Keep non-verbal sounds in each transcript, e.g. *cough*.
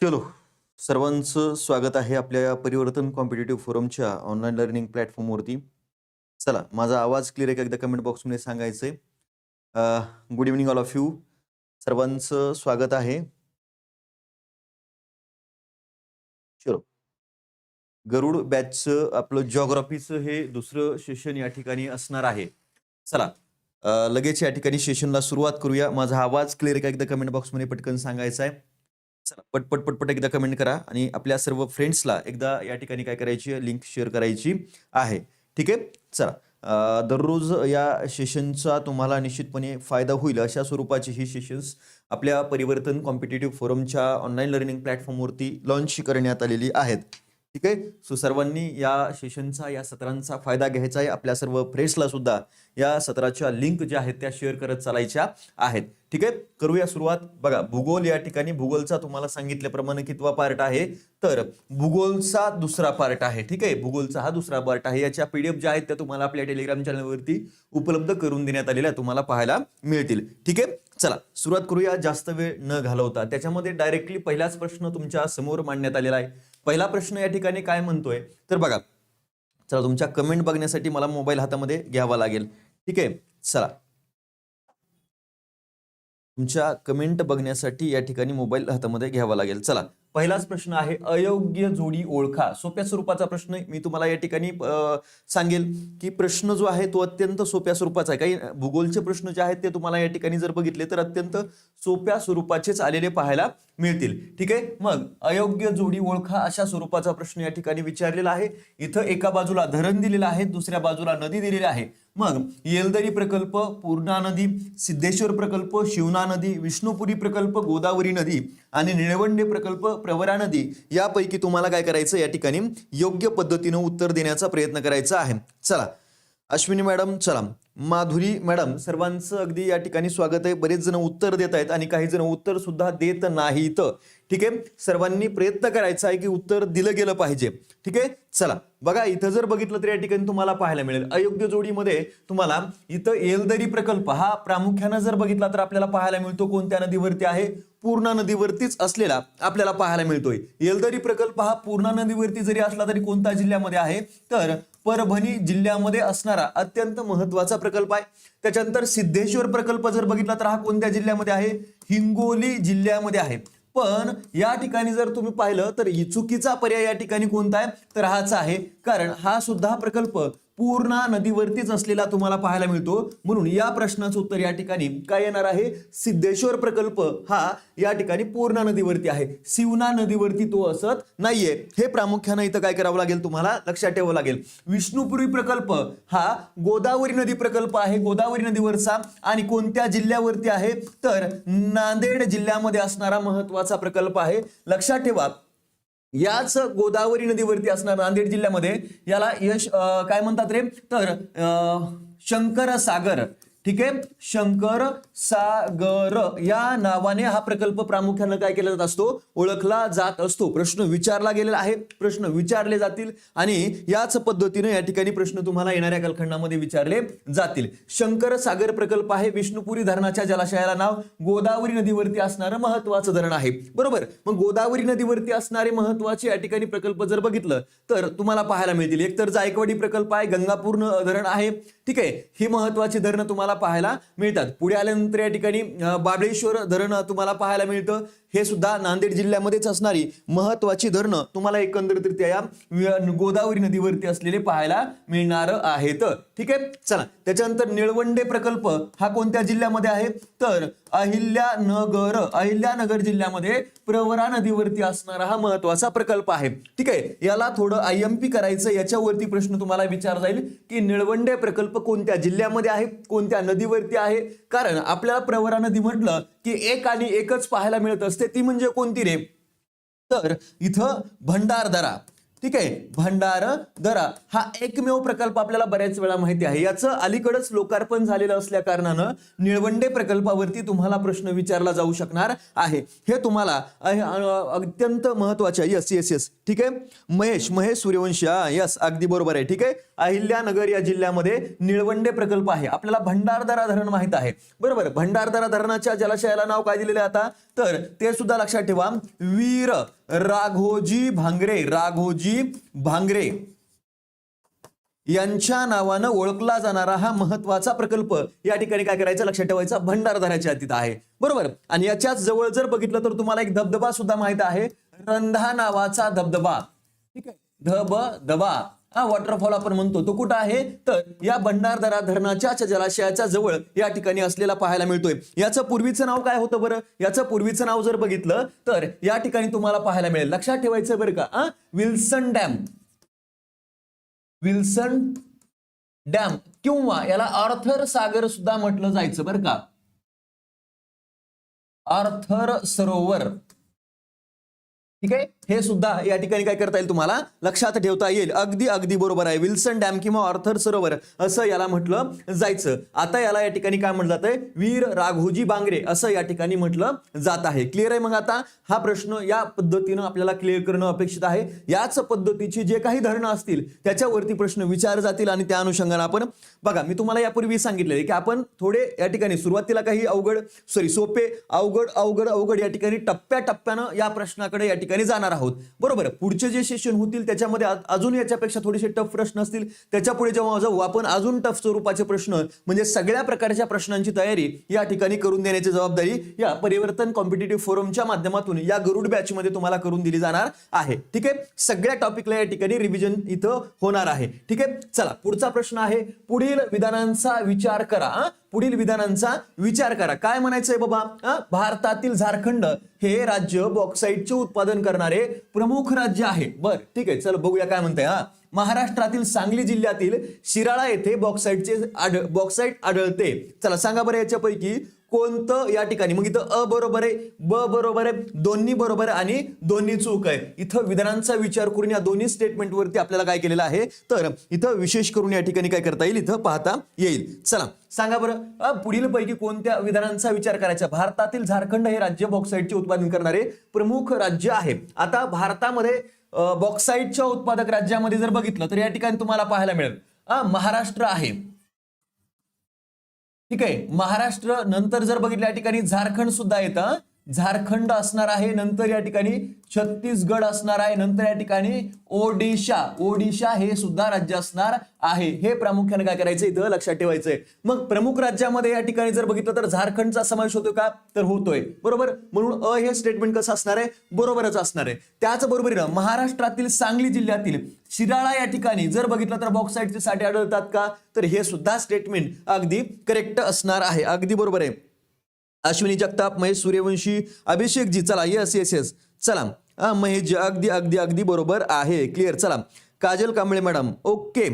चलो सर्वांचं स्वागत आहे आपल्या या परिवर्तन कॉम्पिटेटिव्ह फोरमच्या ऑनलाईन लर्निंग प्लॅटफॉर्मवरती चला माझा आवाज क्लिअर आहे एकदा कमेंट बॉक्समध्ये सांगायचंय. Good evening all of you सर्वांचं स्वागत आहे. चलो. गरुड बॅचचं आपलं जॉग्राफीचं हे दुसरं सेशन या ठिकाणी असणार आहे. चला लगेच या ठिकाणी सेशनला सुरुवात करूया. माझा आवाज क्लिअर का? एकदा कमेंट बॉक्समध्ये पटकन सांगायचा आहे चला पटपट पटपट एकदा कमेंट करा आणि आपल्या सर्व फ्रेंड्सला एकदा या ठिकाणी काय करायची लिंक शेअर करायची आहे. ठीक आहे? चला दररोज या सेशनचा तुम्हाला निश्चितपणे फायदा होईल. अशा स्वरूपाची ही सेशन्स आपल्या परिवर्तन कॉम्पिटेटिव्ह फोरमच्या ऑनलाईन लर्निंग प्लॅटफॉर्मवरती लॉन्च करण्यात आलेली आहेत. ठीक आहे? सो सर्वांनी या सेशनचा या सत्रांचा फायदा घ्यायचा आहे. आपल्या सर्व फ्रेंड्सला सुद्धा या सत्राच्या लिंक ज्या आहेत त्या शेअर करत चालायच्या आहेत. ठीक आहे? करूया सुरुवात. बघा भूगोल या ठिकाणी भूगोलचा तुम्हाला सांगितल्याप्रमाणे कितवा पार्ट आहे? तर भूगोलचा दुसरा पार्ट आहे. ठीक आहे? भूगोलचा हा दुसरा पार्ट आहे. याच्या पीडीएफ ज्या आहेत त्या तुम्हाला आपल्या टेलिग्राम चॅनलवरती उपलब्ध करून देण्यात आलेल्या तुम्हाला पाहायला मिळतील. ठीक आहे? चला सुरुवात करूया. जास्त वेळ न घालवता. त्याच्यामध्ये डायरेक्टली पहिलाच प्रश्न तुमच्यासमोर मांडण्यात आलेला आहे. पहिला प्रश्न या ठिकाणी काय म्हणतोय? तर बघा चला तुमच्या कमेंट बघण्यासाठी मला मोबाईल हातामध्ये घ्यावा लागेल. ठीक आहे? चला. तुमच्या कमेंट बघण्यासाठी या ठिकाणी मोबाईल हातामध्ये घ्यावा लागेल. चला. पहिलाच प्रश्न आहे अयोग्य जोडी ओळखा. सोप्या स्वरूपाचा प्रश्न मी तुम्हाला या ठिकाणी सांगेल की प्रश्न जो आहे तो अत्यंत सोप्या स्वरूपाचा आहे. काही भूगोलचे प्रश्न जे आहेत ते तुम्हाला या ठिकाणी जर बघितले तर अत्यंत सोप्या स्वरूपाचेच आलेले पाहायला मिळतील. ठीक आहे? मग अयोग्य जोडी ओळखा अशा स्वरूपाचा प्रश्न या ठिकाणी विचारलेला आहे. इथं एका बाजूला धरण दिलेलं आहे दुसऱ्या बाजूला नदी दिलेली आहे. मग येलदरी प्रकल्प पूर्णा नदी सिद्धेश्वर प्रकल्प शिवना नदी विष्णुपुरी प्रकल्प गोदावरी नदी आणि निळवंडे प्रकल्प प्रवरा नदी यापैकी तुम्हाला काय करायचं? या ठिकाणी योग्य पद्धतीनं उत्तर देण्याचा प्रयत्न करायचा आहे. चला. अश्विनी मॅडम चला. माधुरी मॅडम सर्वांचं अगदी या ठिकाणी स्वागत आहे. बरेच जण उत्तर देत आहेत आणि काही जण उत्तर सुद्धा देत नाहीत. ठीक आहे? सर्वांनी प्रयत्न करायचा आहे की उत्तर दिलं गेलं पाहिजे. ठीक आहे? चला बघा इथं जर बघितलं तर या ठिकाणी तुम्हाला पाहायला मिळेल. अयोग्य जोडीमध्ये तुम्हाला इथं येलदरी प्रकल्प हा प्रामुख्यानं जर बघितला तर आपल्याला पाहायला मिळतो कोणत्या नदीवरती आहे? पूर्णा नदीवरतीच असलेला आपल्याला पाहायला मिळतोय. येलदरी प्रकल्प हा पूर्णा नदीवरती जरी असला तरी कोणत्या जिल्ह्यामध्ये आहे? तर परभणी जिल्ह्यामध्ये असणारा अत्यंत महत्त्वाचा प्रकल्प आहे. त्याच्यानंतर सिद्धेश्वर प्रकल्प जर बघितला तर हा कोणत्या जिल्ह्यामध्ये आहे? हिंगोली जिल्ह्यामध्ये आहे. पण या ठिकाणी जर तुम्ही पाहिलं तर चुकीचा पर्याय या ठिकाणी कोणता आहे? तर हाच आहे. कारण हा सुद्धा प्रकल्प पूर्णा नदीवरतीच असलेला तुम्हाला पाहायला मिळतो. म्हणून या प्रश्नाचं उत्तर या ठिकाणी काय येणार आहे? सिद्धेश्वर प्रकल्प हा या ठिकाणी पूर्णा नदीवरती आहे. शिवना नदीवरती तो असत नाहीये. हे प्रामुख्यानं इथं काय करावं लागेल तुम्हाला? लक्षात ठेवावं लागेल. विष्णुपुरी प्रकल्प हा गोदावरी नदी प्रकल्प आहे. गोदावरी नदीवरचा आणि कोणत्या जिल्ह्यावरती आहे? तर नांदेड जिल्ह्यामध्ये असणारा महत्त्वाचा प्रकल्प आहे. लक्षात ठेवा. याच गोदावरी नदीवरती असणार नांदेड जिल्ह्यामध्ये याला यश काय म्हणतात रे? तर शंकर सागर ठीक आहे? शंकर सागर. या नावाने हा प्रकल्प प्रामुख्यानं काय केला जात असतो? ओळखला जात असतो. प्रश्न विचारला गेलेला आहे. प्रश्न विचारले जातील आणि याच पद्धतीने या ठिकाणी प्रश्न तुम्हाला येणाऱ्या कालखंडामध्ये विचारले जातील. शंकर सागर प्रकल्प आहे. विष्णुपुरी धरणाच्या जलाशयाला नाव. गोदावरी नदीवरती असणारं महत्वाचं धरण आहे. बरोबर? मग गोदावरी नदीवरती असणारे महत्त्वाचे या ठिकाणी प्रकल्प जर बघितलं तर तुम्हाला पाहायला मिळतील. एक तर जायकवाडी प्रकल्प आहे गंगापूर धरण आहे. ठीक आहे? ही महत्वाची धरणं तुम्हाला पाहायला मिळतात. पुढे आल्यानंतर या ठिकाणी बाबळेश्वर धरण तुम्हाला पाहायला मिळतं. हे सुद्धा नांदेड जिल्ह्यामध्येच असणारी महत्वाची धरणं तुम्हाला एकंदरीत या गोदावरी नदीवरती असलेले पाहायला मिळणार आहेत. ठीक आहे? चला त्याच्यानंतर निळवंडे प्रकल्प हा कोणत्या जिल्ह्यामध्ये आहे? तर अहिल्यानगर अहिल्यानगर जिल्ह्यामध्ये प्रवरा नदीवरती असणारा हा महत्त्वाचा प्रकल्प आहे. ठीक आहे? याला थोडं आय एम पी करायचं याच्यावरती प्रश्न तुम्हाला विचार जाईल की निळवंडे प्रकल्प कोणत्या जिल्ह्यामध्ये आहे? कोणत्या नदीवरती आहे? कारण आपल्याला प्रवरा नदी म्हटलं की एक आणि एकच पाहायला मिळत असते. ती म्हणजे कोणती रे? तर इथं भंडारदरा. ठीक आहे? भंडारदरा हा एकमेव प्रकल्प आपल्याला बऱ्याच वेळा माहिती आहे. याचं अलीकडच लोकार्पण झालेलं असल्या कारणानं निळवंडे प्रकल्पावरती तुम्हाला प्रश्न विचारला जाऊ शकणार आहे. हे तुम्हाला अत्यंत महत्त्वाचे यस येस येस ठीक आहे? महेश महेश सूर्यवंशी यस अगदी बरोबर आहे. ठीक आहे? अहिल्यानगर या जिल्ह्यामध्ये निळवंडे प्रकल्प आहे. आपल्याला भंडारदरा धरण माहीत आहे. बरोबर. भंडारदरा धरणाच्या जलाशयाला नाव काय दिलेलं आता? तर ते सुद्धा लक्षात ठेवा. वीर राघोजी भांगरे राघोजी भांगरे यांच्या नावानं ओळखला जाणारा हा महत्त्वाचा प्रकल्प या ठिकाणी काय करायचं? लक्षात ठेवायचा भंडारदराच्या अतीत आहे. बरोबर? आणि याच्याच जवळ जर बघितलं तर तुम्हाला एक धबधबा सुद्धा माहीत आहे. रंधा नावाचा धबधबा. ठीक आहे? धब दबा. हा वॉटरफॉल आपण म्हणतो. तो कुठं आहे? तर या भंडारदरा धरणाच्या जलाशयाच्या जवळ या ठिकाणी असलेला पाहायला मिळतोय. याचं पूर्वीचं नाव काय होतं बरं? याचं पूर्वीचं नाव जर बघितलं तर या ठिकाणी तुम्हाला पाहायला मिळेल. लक्षात ठेवायचं बरं का हा? Wilson dam. विल्सन डॅम किंवा याला आर्थर सागर सुद्धा म्हटलं जायचं बरं का. आर्थर सरोवर. ठीक आहे? हे सुद्धा या ठिकाणी काय करता येईल तुम्हाला? लक्षात ठेवता येईल. अगदी अगदी बरोबर आहे. विल्सन डॅम किंवा आर्थर सरोवर असं याला म्हटलं जायचं. आता याला या ठिकाणी काय म्हटलं जातंय? वीर राघोजी बांगरे असं या ठिकाणी म्हटलं जात आहे. क्लिअर आहे मग आता? हा प्रश्न या पद्धतीनं आपल्याला क्लिअर करणं अपेक्षित आहे. याच पद्धतीची जे काही धरणं असतील त्याच्यावरती प्रश्न विचार जातील आणि त्या अनुषंगाने आपण बघा मी तुम्हाला यापूर्वी सांगितलेले की आपण थोडे या ठिकाणी सुरुवातीला काही अवघड सॉरी सोपे अवघड अवघड अवघड या ठिकाणी टप्प्या टप्प्यानं या प्रश्नाकडे या ठिकाणी जाणार आहोत. बरोबर पुढचे जे सेशन होतील त्याच्यामध्ये अजून याच्यापेक्षा थोडेसे टफ प्रश्न असतील. त्याच्या पुढे जेव्हा जाऊ आपण अजून टफ स्वरूपाचे प्रश्न म्हणजे सगळ्या प्रकारच्या प्रश्नांची तयारी या ठिकाणी करून देण्याची जबाबदारी या परिवर्तन कॉम्पिटेटिव्ह फोरमच्या माध्यमातून या गरुड बॅच मध्ये तुम्हाला करून दिली जाणार आहे. ठीक आहे? सगळ्या टॉपिकला या ठिकाणी रिव्हिजन इथं होणार आहे. ठीक आहे? चला पुढचा प्रश्न आहे. पुढील विधानांचा विचार करा पुढील विधानांचा विचार करा. काय म्हणायचंय बाबा? भारतातील झारखंड हे राज्य बॉक्साईटचे उत्पादन करणारे प्रमुख राज्य आहे. बर ठीक आहे. चल बघूया काय म्हणताय हा. महाराष्ट्रातील सांगली जिल्ह्यातील शिराळा येथे बॉक्साईटचे आढळ बॉक्साईट आढळते. चला सांगा बरं याच्यापैकी कोणतं या ठिकाणी? मग इथं अ बरोबर आहे ब बरोबर आहे दोन्ही बरोबर आहे आणि दोन्ही चूक आहे. इथं विधानांचा विचार करून या दोन्ही स्टेटमेंट वरती आपल्याला काय केलेलं आहे? तर इथं विशेष करून या ठिकाणी काय करता येईल? इथं पाहता येईल. चला सांगा बरं अ, पुढील पैकी कोणत्या विधानांचा विचार करायचा? भारतातील झारखंड हे राज्य बॉक्साईटचे उत्पादन करणारे प्रमुख राज्य आहे. आता भारतामध्ये बॉक्साईटच्या उत्पादक राज्यामध्ये जर बघितलं तर या ठिकाणी तुम्हाला पाहायला मिळेल. महाराष्ट्र आहे. ठीक आहे? महाराष्ट्र नंतर जर बघितलं या ठिकाणी झारखंड सुद्धा येतं. झारखंड असणार आहे नंतर या ठिकाणी छत्तीसगड असणार आहे नंतर या ठिकाणी ओडिशा. ओडिशा हे सुद्धा राज्य असणार आहे. हे प्रामुख्याने काय करायचं इथं? लक्षात ठेवायचंय. मग प्रमुख राज्यामध्ये या ठिकाणी जर बघितलं तर झारखंडचा समावेश होतो का? तर होतोय. बरोबर? म्हणून अ हे स्टेटमेंट कसं असणार आहे? बरोबरच असणार आहे. त्याचबरोबरीनं महाराष्ट्रातील सांगली जिल्ह्यातील शिराळा या ठिकाणी जर बघितलं तर बॉक्साईटचे साठे आढळतात का? तर हे सुद्धा स्टेटमेंट अगदी करेक्ट असणार आहे. अगदी बरोबर आहे. अश्विनी जगताप महेश सूर्यवंशी अभिषेक जी चला येस येस येस चला. महेश जी, अगदी अगदी अगदी बरोबर आहे. क्लिअर चला. काजल कांबळे मॅडम ओके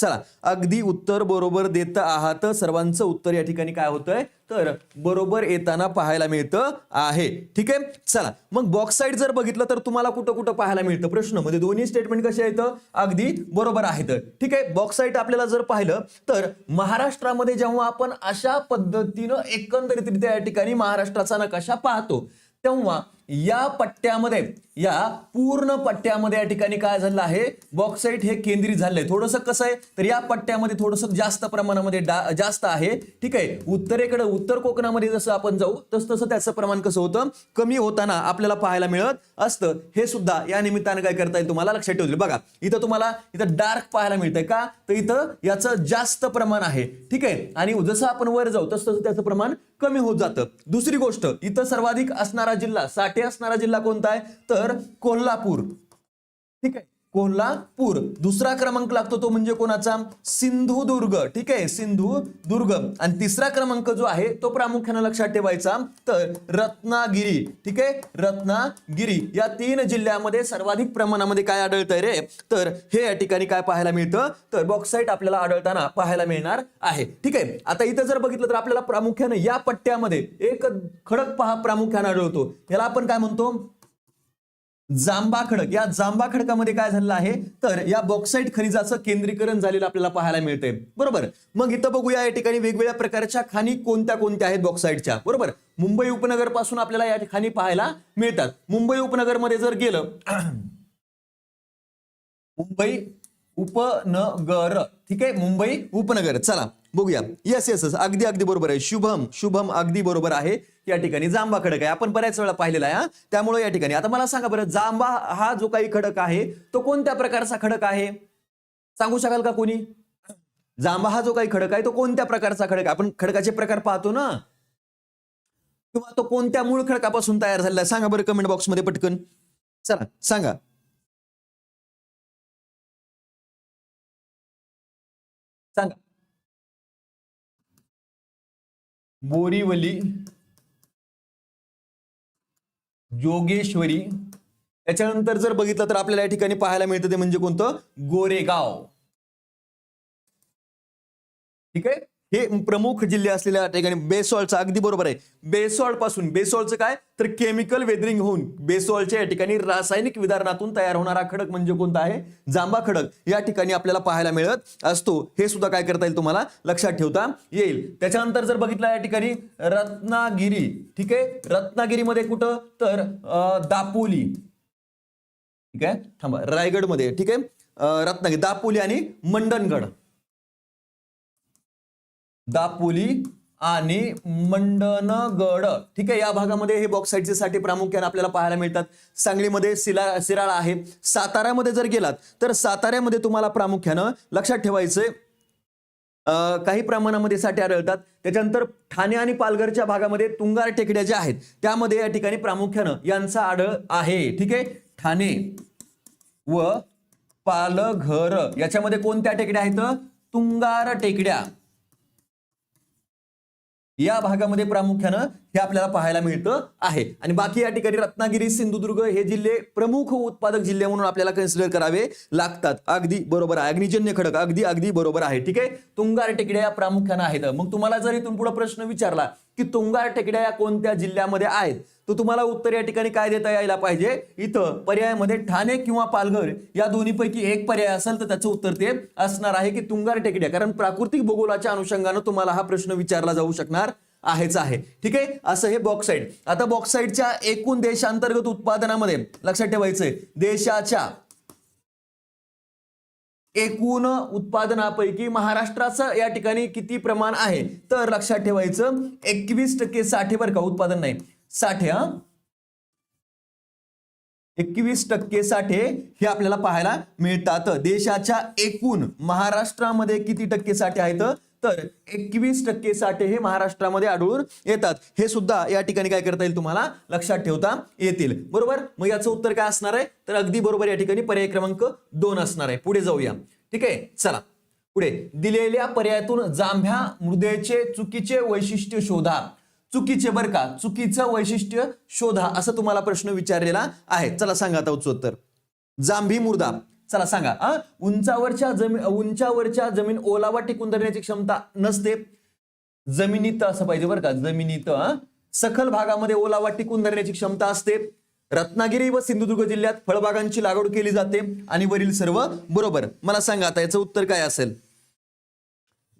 चला अगदी उत्तर बरोबर देत आहात. सर्वांचं उत्तर या ठिकाणी काय होतंय? तर बरोबर येताना पाहायला मिळतं आहे. ठीक आहे? चला मग बॉक्साईड जर बघितलं तर तुम्हाला कुठं कुठं पाहायला मिळतं? प्रश्न म्हणजे दोन्ही स्टेटमेंट कसे आहेत? अगदी बरोबर आहेत. ठीक आहे? बॉक्साईट आपल्याला जर पाहिलं तर महाराष्ट्रामध्ये जेव्हा आपण अशा पद्धतीनं एकंदरीतरित्या या ठिकाणी महाराष्ट्राचा नकाशा पाहतो तेव्हा या पट्ट्यामध्ये या पूर्ण पट्ट्यामध्ये या ठिकाणी काय झालं आहे? बॉक्साईट हे केंद्रित झालंय. थोडंसं कसं आहे? तर या पट्ट्यामध्ये थोडंसं जास्त प्रमाणामध्ये जास्त आहे. ठीक आहे? उत्तरेकडे उत्तर कोकणामध्ये जसं आपण जाऊ तस तसं त्याचं प्रमाण कसं होतं? कमी होताना आपल्याला पाहायला मिळत असतं. हे सुद्धा या निमित्तानं काय करता येईल तुम्हाला लक्षात ठेवतील. बघा इथं तुम्हाला इथं डार्क पाहायला मिळतंय का? तर इथं याचं जास्त प्रमाण आहे. ठीक आहे? आणि जसं आपण वर जाऊ तसं तसं त्याचं प्रमाण कमी होत जातं. दुसरी गोष्ट इथं सर्वाधिक असणारा जिल्हा साठे असणारा जिल्हा कोणता आहे? तर कोल्हापूर. ठीक आहे? कोल्हापूर दुसरा क्रमांक लागतो तो म्हणजे कोणाचा? सिंधुदुर्ग ठीक आहे सिंधुदुर्ग आणि तिसरा क्रमांक जो आहे तो प्रामुख्यानं लक्षात ठेवायचा. तर रत्नागिरी. ठीक आहे रत्नागिरी. या तीन जिल्ह्यामध्ये सर्वाधिक प्रमाणामध्ये काय आढळतंय रे? तर हे या ठिकाणी काय पाहायला मिळतं? तर बॉक्साईट आपल्याला आढळताना पाहायला मिळणार आहे. ठीक आहे आता इथं जर बघितलं तर आपल्याला प्रामुख्याने या पट्ट्यामध्ये एक खडक पहा प्रामुख्यानं आढळतो. याला आपण काय म्हणतो? जांबा खडक. या जांबा खडकामध्ये काय झालेलं आहे? तर या बॉक्साईट खनिजाचं केंद्रीकरण झालेलं आपल्याला पाहायला मिळतंय. बरोबर? मग इथं बघूया या ठिकाणी वेगवेगळ्या प्रकारच्या खाणी कोणत्या कोणत्या आहेत बॉक्साईटच्या बरोबर? मुंबई उपनगरपासून आपल्याला या ठिकाणी पाहायला मिळतात. मुंबई उपनगरमध्ये जर गेलं मुंबई उपनगर. ठीक आहे? मुंबई उपनगर. चला. बघूया. येस येस येस अगदी अगदी बरोबर आहे. शुभम शुभम अगदी बरोबर आहे. या ठिकाणी जांबा खडक आहे. आपण बऱ्याच वेळा पाहिलेला आहे त्यामुळे या ठिकाणी. आता मला सांगा बरं जांबा हा जो काही खडक आहे तो कोणत्या प्रकारचा खडक आहे? सांगू शकाल का कोणी? जांबा हा जो काही खडक आहे तो कोणत्या प्रकारचा खडक आहे? आपण खडकाचे प्रकार पाहतो ना. किंवा तो कोणत्या मूळ खडकापासून तयार झालेला आहे? सांगा बरं कमेंट बॉक्समध्ये पटकन. चला सांगा. सांगा. बोरीवली जोगेश्वरी. त्याच्यानंतर जर बघितलं तर आपल्याला या ठिकाणी पाहायला मिळतं ते म्हणजे कोणतं? गोरेगाव. ठीक आहे? हे प्रमुख जिल्हे असलेल्या ठिकाणी बेसॉल्टचं अगदी बरोबर आहे. बेसॉल्टपासून बेसॉल्टचं काय? तर केमिकल वेदरिंग होऊन बेसॉल्टच्या या ठिकाणी रासायनिक विदारणातून तयार होणारा खडक म्हणजे कोणता आहे? जांबा खडक. या ठिकाणी आपल्याला पाहायला मिळत असतो. हे सुद्धा काय करता येईल तुम्हाला? लक्षात ठेवता येईल. त्याच्यानंतर जर बघितलं या ठिकाणी रत्नागिरी. ठीक आहे? रत्नागिरीमध्ये कुठं? तर दापोली. ठीक आहे? थांबा. रायगडमध्ये. ठीक आहे? रत्नागिरी. दापोली आणि मंडणगड. दापोली आणि मंडणगड ठीक आहे या भागामध्ये हे बॉक्साईटचे साठी प्रामुख्याने आपल्याला पाहायला मिळतात. सांगलीमध्ये सिला सिराळा आहे. साताऱ्यामध्ये जर गेलात तर साताऱ्यामध्ये तुम्हाला प्रामुख्यानं लक्षात ठेवायचंय काही प्रमाणामध्ये साठे आढळतात. त्याच्यानंतर ठाणे आणि पालघरच्या भागामध्ये तुंगार टेकड्या ज्या आहेत त्यामध्ये या ठिकाणी प्रामुख्यानं यांचा आढळ आहे. ठीक आहे? ठाणे व पालघर. याच्यामध्ये कोणत्या टेकड्या आहेत? तुंगार टेकड्या. या भागामध्ये प्रामुख्यानं हे आपल्याला पाहायला मिळतं आहे. आणि बाकी या ठिकाणी रत्नागिरी सिंधुदुर्ग हे जिल्हे प्रमुख उत्पादक जिल्हे म्हणून आपल्याला कन्सिडर करावे लागतात. अगदी बरोबर आहे. अग्निजन्य खडक अगदी अगदी बरोबर आहे. ठीक आहे? तुंगार टेकड्या या प्रामुख्यानं आहेत. मग तुम्हाला जर इथून पुढे प्रश्न विचारला की तुंगार टेकड्या या कोणत्या जिल्ह्यामध्ये आहेत? तर तुम्हाला उत्तर या ठिकाणी काय देता यायला पाहिजे? इथं पर्यायामध्ये ठाणे किंवा पालघर या दोन्हीपैकी एक पर्याय असेल तर त्याचं उत्तर ते असणार आहे की तुंगार टेकड्या. कारण प्राकृतिक भूगोलाच्या अनुषंगानं तुम्हाला हा प्रश्न विचारला जाऊ शकणार आहेच आहे. ठीक आहे? असं हे बॉक्साईड आता बॉक्साईडच्या एकूण देशांतर्गत उत्पादनामध्ये लक्षात ठेवायचंय देशाच्या एकूण उत्पादनापैकी महाराष्ट्राचं या ठिकाणी किती प्रमाण आहे? तर लक्षात ठेवायचं एकवीस टक्के साठे बरं का उत्पादन नाही. साठे हा? एकवीस टक्के साठे हे आपल्याला पाहायला मिळतात. देशाच्या एकूण महाराष्ट्रामध्ये किती टक्के साठे आहेत? तर एकवीस टक्के साठे हे महाराष्ट्रामध्ये आढळून येतात. हे सुद्धा या ठिकाणी काय करता येईल तुम्हाला? लक्षात ठेवता येतील. बरोबर? मग याचं उत्तर काय असणार आहे? तर अगदी बरोबर या ठिकाणी पर्याय क्रमांक दोन असणार आहे. पुढे जाऊया. ठीक आहे? चला. पुढे. दिलेल्या पर्यायातून जांभ्या मृदेचे चुकीचे वैशिष्ट्य शोधा. चुकीचे बर का? चुकीचं वैशिष्ट्य शोधा. असं तुम्हाला प्रश्न विचारलेला आहे. चला सांगा आता उत्तर. जांभी मृदा. चला सांगा. हा उंचावरच्या जमीन उंचावरच्या जमीन ओलावा टिकून धरण्याची क्षमता नसते. जमिनीत असं पाहिजे बरं का जमिनीत सखल भागामध्ये ओलावा टिकून धरण्याची क्षमता असते. रत्नागिरी व सिंधुदुर्ग जिल्ह्यात फळबागांची लागवड केली जाते आणि वरील सर्व बरोबर. मला सांगा आता याचं उत्तर काय असेल?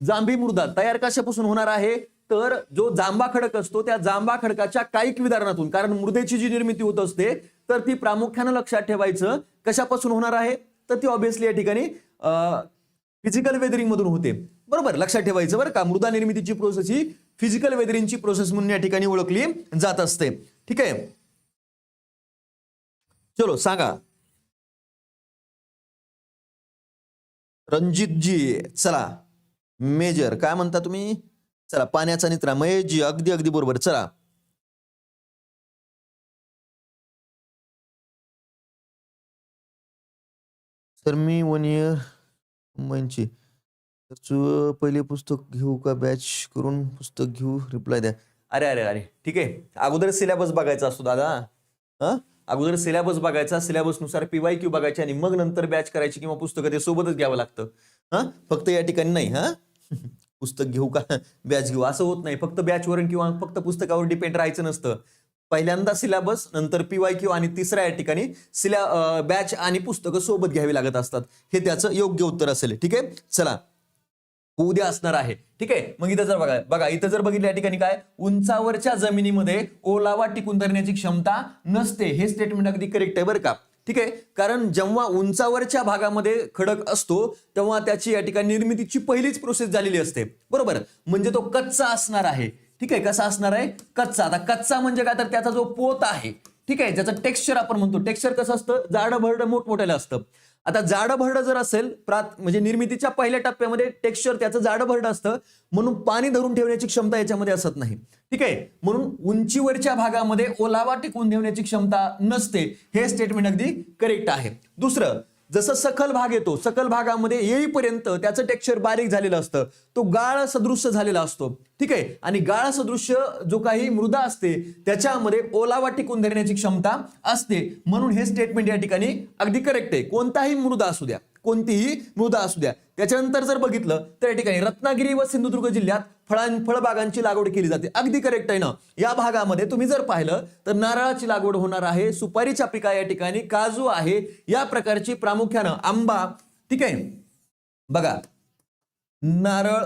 जांभी मृदा तयार कशापासून होणार आहे? तर जो जांबा खडक असतो त्या जांबा खडकाच्या कायिक विधारणातून कारण मृदेची जी निर्मिती होत असते तर ती प्रामुख्यानं लक्षात ठेवायचं कशापासून होणार आहे? तर ती ऑब्विसली या ठिकाणी फिजिकल वेदरिंग मधून होते. बरोबर लक्षात ठेवायचं बरं का मृदा निर्मितीची प्रोसेस ही फिजिकल वेदरिंगची प्रोसेस म्हणून या ठिकाणी ओळखली जात असते. ठीक आहे? चलो सांगा. रणजितजी चला. मेजर काय म्हणता तुम्ही? चला पाण्याचा नित्रा महेशजी अगदी अगदी बरोबर. चला. सर मी वन इयर मुंबईची तर पहिले पुस्तक घेऊ का बॅच करून पुस्तक घेऊ? रिप्लाय द्या. अरे अरे अरे ठीक आहे. अगोदर सिलेबस बघायचा असतो दादा. हा? अगोदर सिलेबस बघायचा सिलेबसनुसार पीवाय क्यू बघायची आणि मग नंतर बॅच करायची किंवा पुस्तकं ते सोबतच घ्यावं लागतं. हा? फक्त या ठिकाणी नाही हा? *laughs* पुस्तक घेऊ का? *laughs* बॅच घेऊ. असं होत नाही. फक्त बॅचवर किंवा फक्त पुस्तकावर डिपेंड राहायचं नसतं. पहिल्यांदा सिलेबस नंतर पीवाय क्यू आणि तिसऱ्या या ठिकाणी सिल्या बॅच आणि पुस्तकं सोबत घ्यावी लागत असतात. हे त्याचं योग्य उत्तर असेल. ठीक आहे? चला. उद्या असणार आहे. ठीक आहे? मग इथं जर बघा बघा इथं जर बघितलं या ठिकाणी काय? उंचावरच्या जमिनीमध्ये ओलावा टिकून धरण्याची क्षमता नसते. हे स्टेटमेंट अगदी करेक्ट आहे बरं का? ठीक आहे? कारण जेव्हा उंचावरच्या भागामध्ये खडक असतो तेव्हा त्याची या ठिकाणी निर्मितीची पहिलीच प्रोसेस झालेली असते. बरोबर? म्हणजे तो कच्चा असणार आहे. ठीक आहे कसा असणार आहे? कच्चा. आता कच्चा म्हणजे काय? तर त्याचा जो पोत आहे ठीक आहे ज्याचं टेक्स्चर आपण म्हणतो. टेक्स्चर कसं असतं? जाडं भरडं मोठमोठ्याला असतं. आता जाडं भरडं जर असेल प्रात म्हणजे निर्मितीच्या पहिल्या टप्प्यामध्ये टेक्स्चर त्याचं जाडं भरडं असतं. म्हणून पाणी धरून ठेवण्याची क्षमता याच्यामध्ये असत नाही. ठीक आहे? म्हणून उंचीवरच्या भागामध्ये ओलावा टिकवून ठेवण्याची क्षमता नसते. हे स्टेटमेंट अगदी करेक्ट आहे. दुसरं जसं सखल भाग येतो सकल भागामध्ये येईपर्यंत त्याचं टेक्स्चर बारीक झालेलं असतं. तो गाळ सदृश्य झालेला असतो. ठीक आहे? आणि गाळ सदृश्य जो काही मृदा असते त्याच्यामध्ये ओलावा टिकून धरण्याची क्षमता असते. म्हणून हे स्टेटमेंट या ठिकाणी अगदी करेक्ट आहे. कोणताही मृदा असू द्या. कोणतीही मृदा असू द्या. त्याच्यानंतर जर बघितलं तर या ठिकाणी रत्नागिरी व सिंधुदुर्ग जिल्ह्यात फळां फळबागांची लागवड केली जाते. अगदी करेक्ट आहे ना? या भागामध्ये तुम्ही जर पाहिलं तर नारळाची लागवड होणार आहे सुपारीच्या पिका या ठिकाणी काजू आहे या प्रकारची प्रामुख्यानं आंबा ठीक आहे? बघा. नारळ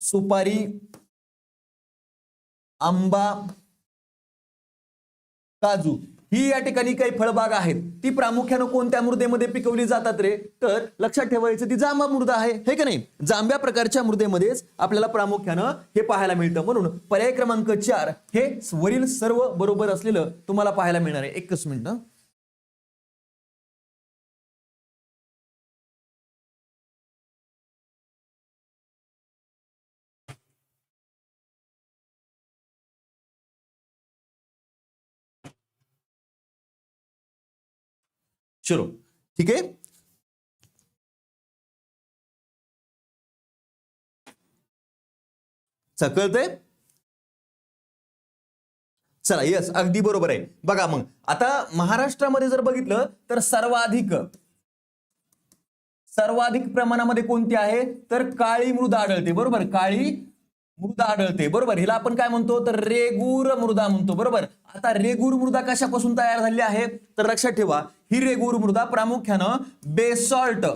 सुपारी आंबा काजू. ही या ठिकाणी काही फळबाग आहेत. ती प्रामुख्यानं कोणत्या मृदेमध्ये पिकवली जातात रे? तर लक्षात ठेवायचं ती जांभा मृदा आहे हे का नाही? जांभ्या प्रकारच्या मृदेमध्येच आपल्याला प्रामुख्यानं हे पाहायला मिळतं. म्हणून पर्याय क्रमांक चार हे वरील सर्व बरोबर असलेलं तुम्हाला पाहायला मिळणार आहे. एकच मिनिट. चलो ठीक है? सकळतंय चला यस अगदी बरोबर आहे. बघा मग आता महाराष्ट्रामध्ये जर बघितलं तर सर्वाधिक सर्वाधिक प्रमाणामध्ये कोणती आहे? तर काळी मृदा आढळते बरोबर? काळी मृदा आढळते बरोबर? हिला आपण काय म्हणतो? तर रेगूर मृदा म्हणतो बरोबर? आता रेगूर मृदा कशापासून तयार झाली आहे? तर लक्षात ठेवा ही रेगूर मृदा प्रामुख्यानं बेसॉल्ट.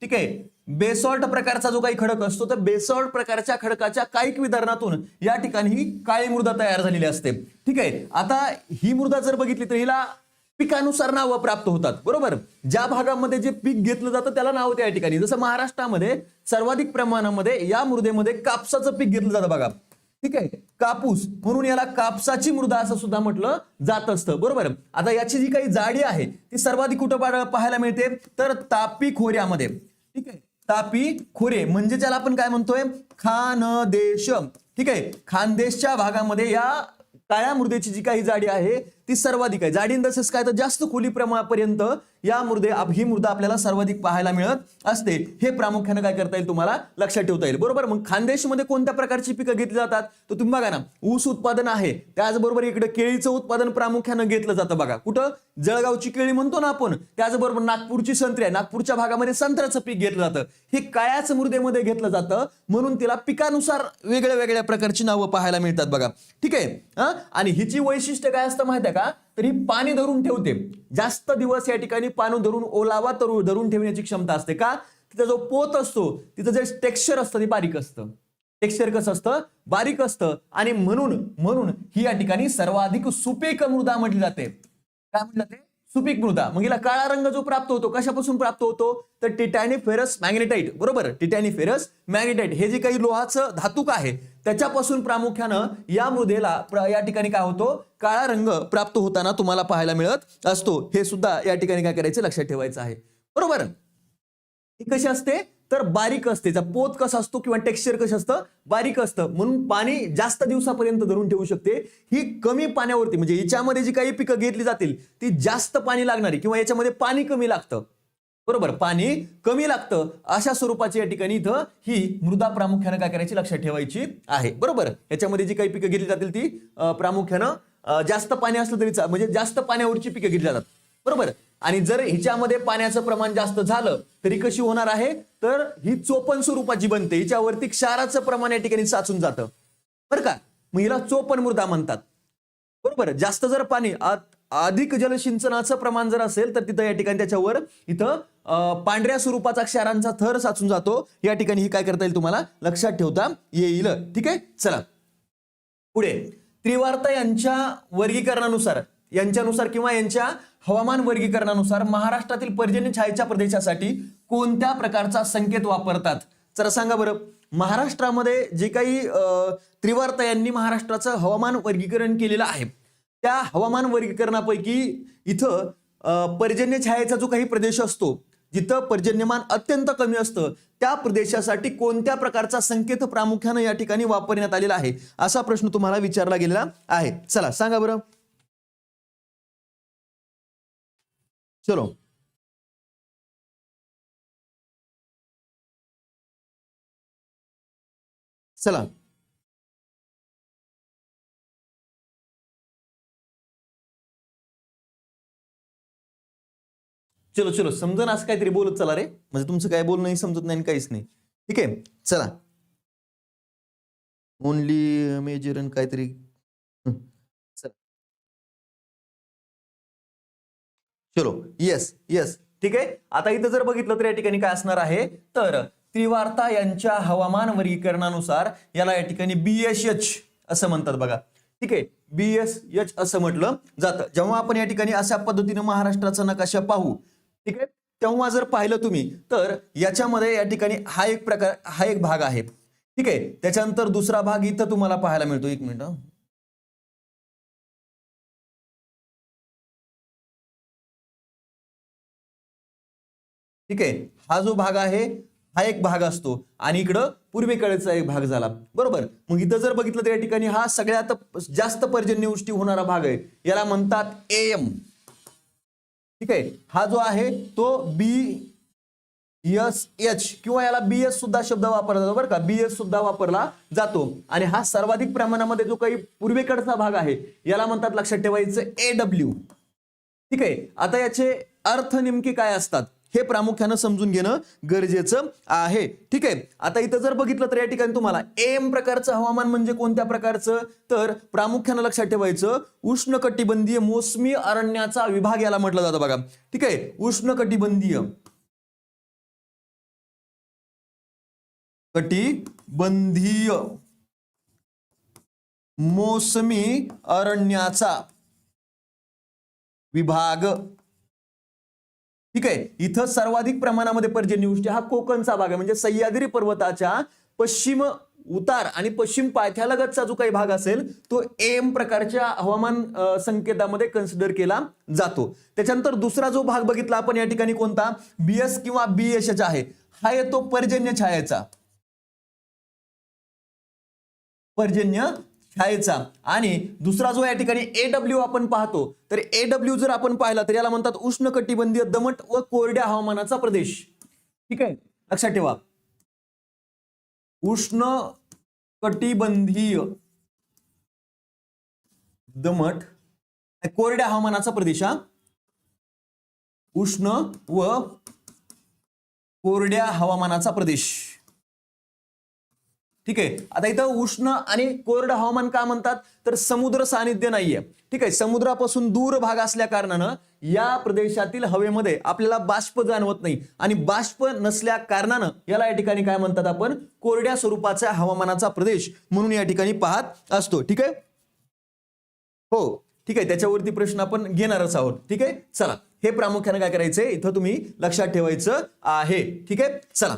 ठीक आहे? बेसॉल्ट प्रकारचा जो काही खडक असतो तर बेसॉल्ट प्रकारच्या खडकाच्या कायिक वितरणातून या ठिकाणी ही काळी मृदा तयार झालेली असते. ठीक आहे? आता ही मृदा जर बघितली तर हिला पिकानुसार नावं प्राप्त होतात. बरोबर? ज्या भागामध्ये जे पीक घेतलं जातं त्याला नाव त्या ठिकाणी. जसं महाराष्ट्रामध्ये सर्वाधिक प्रमाणामध्ये या मृदेमध्ये कापसाचं पीक घेतलं जातं बघा. ठीक आहे? कापूस म्हणून याला कापसाची मृदा असं सुद्धा म्हटलं जात असतं. बरोबर? आता याची जी काही जाडी आहे ती सर्वाधिक कुठं पाहायला मिळते? तर तापी खोऱ्यामध्ये. ठीक आहे? तापी खोरे म्हणजे ज्याला आपण काय म्हणतोय? खानदेश. ठीक आहे? खानदेशच्या भागामध्ये या काळ्या मृदेची जी काही जाडी आहे ती सर्वाधिक आहे. जाडी तसेच काय तर जास्त खोली प्रमाणापर्यंत या मृदे ही मृदा आपल्याला सर्वाधिक पाहायला मिळत असते. हे प्रामुख्याने काय करता येईल तुम्हाला लक्षात ठेवता येईल. बरोबर? मग खानदेशमध्ये कोणत्या प्रकारची पिकं घेतली जातात? तर तुम्ही बघा ना ऊस उत्पादन आहे. त्याचबरोबर इकडे केळीचं उत्पादन प्रामुख्यानं घेतलं जातं बघा. कुठं? जळगावची केळी म्हणतो ना आपण. त्याचबरोबर नागपूरची संत्री आहे. नागपूरच्या भागामध्ये संत्र्याचं पीक घेतलं जातं. हे काळ्याच मृदेमध्ये घेतलं जातं. म्हणून तिला पिकानुसार वेगळ्या वेगळ्या प्रकारची नावं पाहायला मिळतात बघा. ठीक आहे? आणि हिची वैशिष्ट्य काय असतं माहिती आहे का तरी पाणी धरून ठेवते. जास्त दिवस या ठिकाणी पाणी धरून ओलावा तर धरून ठेवण्याची क्षमता असते का? तिचा जो पोत असतो तिचं जे टेक्स्चर असतं ते बारीक असतं. टेक्स्चर कसं असतं? बारीक असतं. आणि म्हणून म्हणून ही या ठिकाणी सर्वाधिक सुपीक मृदा म्हटली जाते. काय म्हटलं जाते सुपीक मृदा. मग हिला काळा रंग जो प्राप्त होतो कशापासून प्राप्त होतो? तर टिटॅनी फेरस मॅग्नेटाईट बरोबर? टिटॅनी फेरस मॅग्नेटाईट हे जे काही लोहाचं धातुक आहे त्याच्यापासून प्रामुख्यानं या मृदेला या ठिकाणी काय होतो? काळा रंग प्राप्त होताना तुम्हाला पाहायला मिळत असतो. हे सुद्धा या ठिकाणी काय करायचं? लक्षात ठेवायचं आहे. बरोबर? ही कशी असते? तर बारीक असते. पोत कसा असतो किंवा टेक्स्चर कसं असतं? बारीक असतं. म्हणून पाणी जास्त दिवसापर्यंत धरून ठेवू शकते. ही कमी पाण्यावरती म्हणजे याच्यामध्ये जी काही पिकं घेतली जातील ती जास्त पाणी लागणारी किंवा याच्यामध्ये पाणी कमी लागतं. बरोबर? पाणी कमी लागतं. अशा स्वरूपाची या ठिकाणी इथं ही मृदा प्रामुख्यानं काय करायची? लक्षात ठेवायची आहे. बरोबर? याच्यामध्ये जी काही पिकं घेतली जातील ती प्रामुख्यानं जास्त पाणी असलं तरी म्हणजे जास्त पाण्यावरची पिकं घेतली जातात. बरोबर? आणि जर हिच्यामध्ये पाण्याचं प्रमाण जास्त झालं तरी कशी होणार आहे? तर ही चोपन स्वरूपाची बनते. हिच्यावरती क्षाराचं प्रमाण या ठिकाणी साचून जातं. बरं का? मग हिला चोपन मृदा म्हणतात. बरोबर? जास्त जर पाणी अधिक जलसिंचनाचं प्रमाण जर असेल तर तिथं या ठिकाणी त्याच्यावर इथं पांढऱ्या स्वरूपाचा क्षारांचा थर साचून जातो. या ठिकाणी ही काय करता येईल तुम्हाला? लक्षात ठेवता येईल. ठीक आहे? चला. पुढे. त्रिवार्ता यांच्या वर्गीकरणानुसार यांच्यानुसार किंवा यांच्या हवामान वर्गीकरणानुसार महाराष्ट्रातील पर्जन्य छायेच्या प्रदेशासाठी कोणत्या प्रकारचा संकेत वापरतात? जरा सांगा बरं. महाराष्ट्रामध्ये जे काही त्रिवार्ता यांनी महाराष्ट्राचं हवामान वर्गीकरण केलेलं आहे त्या हवामान वर्गीकरणापैकी इथं पर्जन्य छायेचा जो काही प्रदेश असतो जिथं पर्जन्यमान अत्यंत कमी असतं त्या प्रदेशासाठी कोणत्या प्रकारचा संकेत प्रामुख्यानं या ठिकाणी वापरण्यात आलेला आहे? असा प्रश्न तुम्हाला विचारला गेलेला आहे. चला सांगा बरं. चलो। चला। चलो चलो समजून असं काहीतरी बोलत चला रे. म्हणजे तुमचं काय बोलणं समजत नाही काहीच नाही. ठीक आहे चला. ओनली मेजर काहीतरी चलो येस येस ठीक आहे? आता इथं जर बघितलं तर या ठिकाणी काय असणार आहे? तर त्रिवार्ता यांच्या हवामान वर्गीकरणानुसार याला या ठिकाणी बीएसएच असं म्हणतात बघा. ठीक आहे? बीएसएच असं म्हटलं जातं. जेव्हा आपण या ठिकाणी अशा पद्धतीने महाराष्ट्राचा नकाशा पाहू ठीक आहे? तेव्हा जर पाहिलं तुम्ही तर याच्यामध्ये या ठिकाणी हा एक प्रकार हा एक भाग आहे. ठीक आहे? त्याच्यानंतर दुसरा भाग इथं तुम्हाला पाहायला मिळतो. एक मिनिट ठीक आहे? हा जो भाग आहे हा एक भाग असतो. आणि इकडं पूर्वेकडचा एक भाग झाला. बरोबर? मग इथं जर बघितलं तर या ठिकाणी हा सगळ्यात जास्त पर्जन्यवृष्टी होणारा भाग आहे. याला म्हणतात एम ठीक आहे? हा जो आहे तो बी एस एच किंवा याला बी एस सुद्धा शब्द वापरला जातो बरं का? बी एस सुद्धा वापरला जातो. आणि हा सर्वाधिक प्रमाणामध्ये जो काही पूर्वेकडचा भाग आहे याला म्हणतात लक्षात ठेवायचं ए डब्ल्यू ठीक आहे? आता याचे अर्थ नेमके काय असतात? हे प्रामुख्यानं समजून घेणं गरजेचं आहे. ठीक आहे? आता इथं जर बघितलं तर या ठिकाणी तुम्हाला एम प्रकारचं हवामान म्हणजे कोणत्या प्रकारचं? तर प्रामुख्यानं लक्षात ठेवायचं उष्णकटिबंधीय मोसमी अरण्याचा विभाग याला म्हटलं जातं बघा. ठीक आहे? उष्णकटिबंधीय. कटिबंधीय. मोसमी अरण्याचा विभाग. ठीक आहे? इथं सर्वाधिक प्रमाणामध्ये पर्जन्यवृष्टी हा कोकणचा भाग आहे. म्हणजे सह्याद्री पर्वताच्या पश्चिम उतार आणि पश्चिम पायथ्यालगतचा जो काही भाग असेल तो एम प्रकारच्या हवामान संकेतामध्ये कन्सिडर केला जातो. त्याच्यानंतर दुसरा जो भाग बघितला आपण या ठिकाणी कोणता? बीएस किंवा बी बीएस आहे. हा येतो पर्जन्य छायेचा. पर्जन्य छायेचा आणि दुसरा जो या ठिकाणी ए डब्ल्यू आपण पाहतो तर ए डब्ल्यू जर आपण पाहिला तर याला म्हणतात उष्ण कटिबंधीय दमट व कोरड्या हवामानाचा प्रदेश. ठीक आहे? लक्षात ठेवा. उष्ण कटिबंधीय दमट कोरड्या हवामानाचा प्रदेश हा? उष्ण व कोरड्या हवामानाचा प्रदेश. ठीक आहे? आता इथं उष्ण आणि कोरडं हवामान का म्हणतात? तर समुद्र सानिध्य नाहीये. ठीक आहे? समुद्रापासून दूर भाग असल्या कारणानं या प्रदेशातील हवेमध्ये आपल्याला बाष्प जाणवत नाही. आणि बाष्प नसल्या कारणानं याला या ठिकाणी काय म्हणतात आपण? कोरड्या स्वरूपाच्या हवामानाचा प्रदेश म्हणून या ठिकाणी पाहत असतो. ठीक आहे? हो. ठीक आहे? त्याच्यावरती प्रश्न आपण घेणारच आहोत. ठीक आहे? चला. हे प्रामुख्याने काय करायचंय? इथं तुम्ही लक्षात ठेवायचं आहे. ठीक आहे? चला.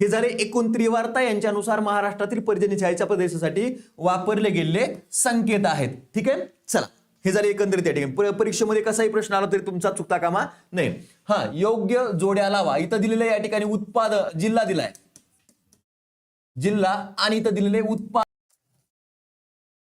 हे झाले एकूण त्रिवार्ता यांच्यानुसार महाराष्ट्रातील पर्जन्य प्रदेशासाठी वापरले गेलेले संकेत आहेत. ठीक आहे? चला. हे झाले एकंदरीत या ठिकाणी. परीक्षेमध्ये कसाही प्रश्न आला तरी तुमचा चुकता कामा नाही हा योग्य जोड्या लावा. इथं दिलेलं या ठिकाणी उत्पाद जिल्हा दिलाय. जिल्हा आणि इथं दिलेले उत्पाद